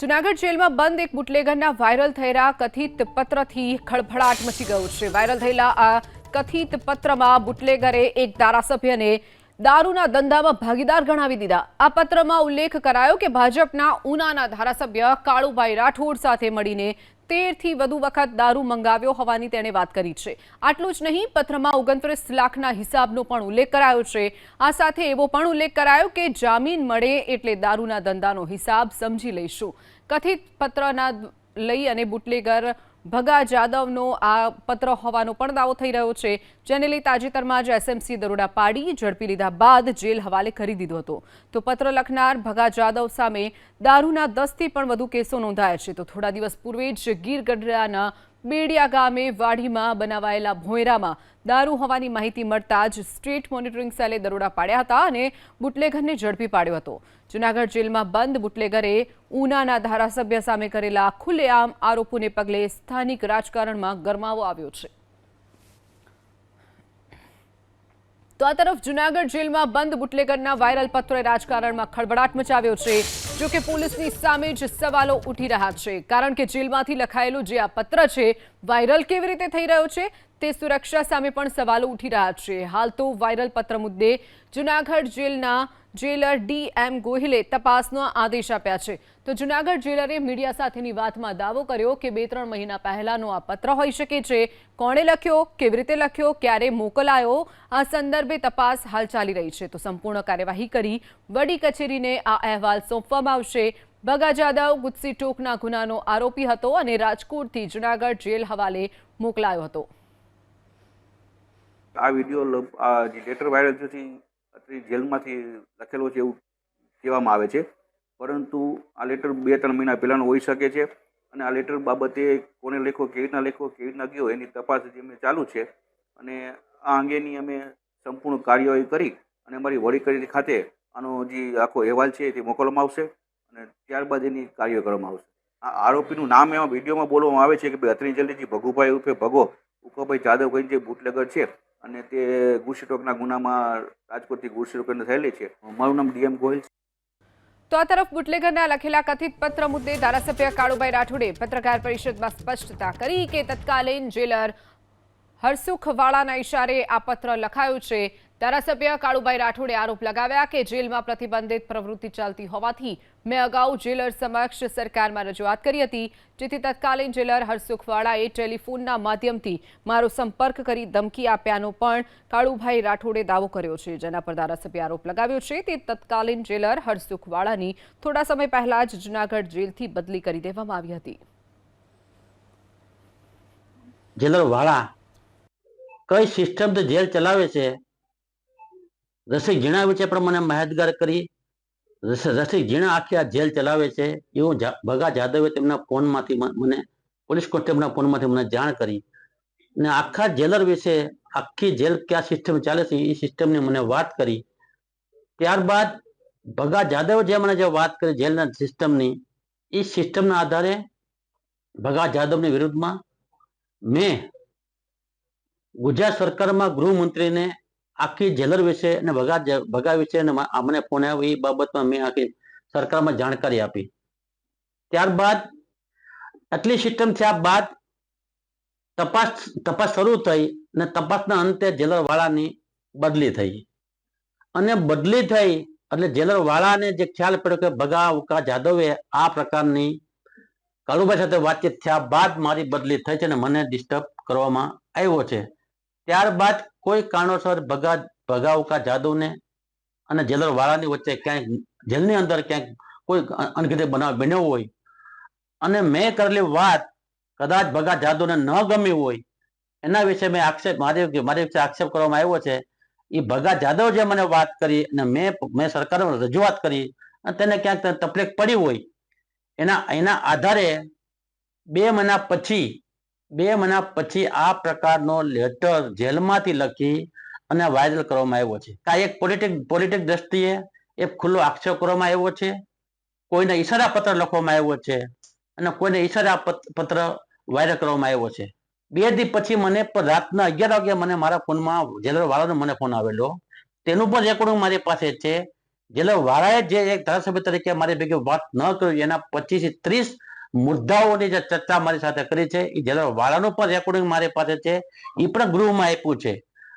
જુનાગઢ જેલમાં બંધ એક બુટલેગરના વાયરલ થયેલા કથિત પત્રથી ખળભળાટ મચી ગયો છે. વાયરલ થયેલા આ કથિત પત્રમાં બુટલેગરે એક ધારાસભ્યને દારૂના ધંધામાં ભાગીદાર ગણાવી દીધા. આ પત્રમાં ઉલ્લેખ કરાયો કે ભાજપના ઉનાના ધારાસભ્ય કાળુભાઈ રાઠોડ સાથે મળીને તેરથી વધુ વખત દારૂ મંગાવ્યો હોવાની તેણે વાત કરી છે. આટલું જ નહીં પત્રમાં ઓગણત્રીસ લાખના હિસાબનો પણ ઉલ્લેખ કરાયો છે. આ સાથે એવો પણ ઉલ્લેખ કરાયો કે જામીન મળે એટલે દારૂના ધંધાનો હિસાબ સમજી લઈશું. કથિત પત્રના લઈ અને બુટલેગર ભગા જાદવનો આ પત્ર હોવાનો પણ દાવો થઈ રહ્યો છે. જેને લઈ તાજેતરમાં જ એસએમસી દરોડા પાડી, ઝડપી લીધા બાદ જેલ હવાલે કરી દીધો હતો. તો પત્ર લખનાર ભગા જાદવ સામે દારૂના દસથી પણ વધુ કેસો નોંધાયા છે. તો થોડા દિવસ પૂર્વે જ ગીર ગઢડાના બેડિયા ગામે વાડીમાં બનાવાયેલા ભોંયરામાં દારૂ હોવાની માહિતી મળતા જ સ્ટ્રીટ મોનિટરિંગ સેલે દરોડા પાડ્યા હતા અને બુટલેગરને ઝડપી પાડ્યો હતો. જૂનાગઢ જેલમાં બંધ બુટલેગરે ઉનાના ધારાસભ્ય સામે કરેલા ખુલ્લેઆમ આરોપોને પગલે સ્થાનિક રાજકારણમાં ગરમાવો આવ્યો છે. તો આ તરફ જૂનાગઢ જેલમાં બંધ બુટલેગરના વાયરલ પત્રોએ રાજકારણમાં ખળભળાટ મચાવ્યો છે. જો કે પોલીસની સામે જ સવાલો ઉઠી રહ્યા છે. કારણ કે જેલમાંથી લખાયેલું જે આ પત્ર છે, વાયરલ કેવી રીતે થઈ રહ્યો છે તે સુરક્ષા સામે પણ સવાલો ઉઠી રહ્યા છે. હાલ તો વાયરલ પત્ર મુદ્દે જૂનાગઢ જેલના જેલર ડી એમ ગોહિલે તપાસનો આદેશ આપ્યા છે. તો જૂનાગઢ જેલરે મીડિયા સાથેની વાતમાં દાવો કર્યો કે બે ત્રણ મહિના પહેલાનો આ પત્ર હોઈ શકે છે. કોણે લખ્યો, કેવી રીતે લખ્યો, ક્યારે મોકલાયો, આ સંદર્ભે તપાસ હાલ ચાલી રહી છે. તો સંપૂર્ણ કાર્યવાહી કરી વડી કચેરીને આ અહેવાલ સોંપવામાં આવશે. બગા જાદવ ગુસ્સી ટોકના ગુનાનો આરોપી હતો અને રાજકોટથી જૂનાગઢ જેલ હવાલે મોકલાયો હતો. આ વીડિયો આ જે લેટર વાયરલ થયો છે જેલમાંથી લખેલો છે એવું કહેવામાં આવે છે. પરંતુ આ લેટર બે ત્રણ મહિના પહેલાંનો હોઈ શકે છે અને આ લેટર બાબતે કોને લખ્યો, કેવી રીતના લખ્યો, કેવી રીતના ગયો, એની તપાસ જે અમે ચાલુ છે. અને આ અંગેની અમે સંપૂર્ણ કાર્યવાહી કરી અને અમારી વડી ખાતે આનો જે આખો અહેવાલ છે તે મોકલવામાં આવશે અને ત્યારબાદ એની કાર્ય કરવામાં આવશે. આ આરોપીનું નામ એમાં વિડીયોમાં બોલવામાં આવે છે કે ભાઈ, અત્રી જે ભગુભાઈ ઉર્ફે ભગો ઉકાભાઈ જાદવ કહીને જે બુટલેગર છે અને તે ગુસ્સીટોકના ગુનામાં રાજકોટથી ગુસ્સીટોકને થયેલી છે. મારું નામ ડીએમ ગોહિલ તો આ તરફ બુટલેગરના લખેલા કથિત પત્ર મુદ્દે ધારાસભ્ય કાળુભાઈ રાઠોડે પત્રકાર પરિષદમાં સ્પષ્ટતા કરી કે તત્કાલીન જેલર હરસુખવાળાના ઇશારે આ પત્ર લખાયું છે. ધારાસભ્ય કાળુભાઈ રાઠોડે આરોપ લગાવ્યા કે જેલમાં પ્રતિબંધિત પ્રવૃત્તિ ચાલતી હોવાથી મેં અગાઉ જેલર સમક્ષ સરકારમાં રજૂઆત કરી હતી. જેથી તત્કાલીન જેલર હરસુખવાળાએ ટેલિફોનના માધ્યમથી મારો સંપર્ક કરી ધમકી આપ્યાનો પણ કાળુભાઈ રાઠોડે દાવો કર્યો છે. જેના પર ધારાસભ્ય આરોપ લગાવ્યો છે તે તત્કાલીન જેલર હરસુખવાળાની થોડા સમય પહેલા જ જૂનાગઢ જેલથી બદલી કરી દેવામાં આવી હતી. જેલર વાળા કઈ સિસ્ટમથી જેલ ચલાવે છે? રસિક ઝીણા વિશે પણ મને માહિતગાર કરી. રસ- રસિક ઝીણા આખી આ જેલ ચલાવે છે. એવું ભગા જાદવે તેમના ફોનમાંથી મને, પોલીસ કોન્સ્ટેબલના ફોનમાંથી મને જાણ કરી. અને આખા જેલર વિશે, આખી જેલ કયા સિસ્ટમ ચાલે છે, એ સિસ્ટમની મને વાત કરી. ત્યારબાદ ભગા જાદવે જે મને જે વાત કરી જેલના સિસ્ટમની, એ સિસ્ટમના આધારે ભગા જાદવની વિરુદ્ધમાં મેં ગુજરાત સરકારમાં ગૃહમંત્રીને આખી જેલર વિશે અને ભગા ભગા વિશે અમને આવ્યો, એ બાબતમાં મેં આખી સરકારમાં જાણકારી આપી. ત્યારબાદ આટલી સિસ્ટમ થયા બાદ તપાસ તપાસ શરૂ થઈ અને તપાસના અંતે જેલર વાળાની બદલી થઈ. અને બદલી થઈ એટલે જેલર વાળાને જે ખ્યાલ પડ્યો કે ભગા, ઉકા, જાદવે આ પ્રકારની કાળુભાઈ સાથે વાતચીત થયા બાદ મારી બદલી થઈ છે અને મને ડિસ્ટર્બ કરવામાં આવ્યો છે. ત્યારબાદ કોઈ કારણોસર ભગા ભગાવકા જાદવને અને જેલર વાળાની વચ્ચે ક્યાંક જેલની અંદર ક્યાંક કોઈ અ- બનાવ બન્યો હોય અને મેં કરેલી વાત કદાચ ભગા જાદવને ન ગમી હોય, એના વિશે મેં આક્ષેપ, મારી મારી વિશે આક્ષેપ કરવામાં આવ્યો છે. એ ભગા જાદવ જે મને વાત કરી અને મેં મેં સરકારમાં રજૂઆત કરી અને તેને ક્યાંક તકલીફ પડી હોય, એના એના આધારે બે મહિના પછી બે મહિના પછી આ પ્રકારનો લેટર જેલમાંથી લખી અને વાયરલ કરવામાં આવ્યો છે. આ એક પોલિટિક પોલિટિક દ્રષ્ટિએ એક ખુલ્લો આક્ષેપ કરવામાં આવ્યો છે. કોઈને ઈશારા પત્ર લખવામાં આવ્યો છે અને કોઈને ઈશારા પત્ર વાયરલ કરવામાં આવ્યો છે. બે દી પછી મને રાતના અગિયાર વાગે મને મારા ફોનમાં જેલર વાળાનો મને ફોન આવેલો. તેનું પણ રેકોર્ડિંગ મારી પાસે છે. જેલર વાળાએ જે એક ધારાસભ્ય તરીકે મારી ભેગી વાત ન કરી એના પચીસ ત્રીસ મુદ્દાઓની જે ચર્ચા મારી સાથે કરી છે, એ જેલર વાળાનું પણ રેકોર્ડિંગ મારી પાસે છે. એ પણ ગૃહમાં આપ્યું છે.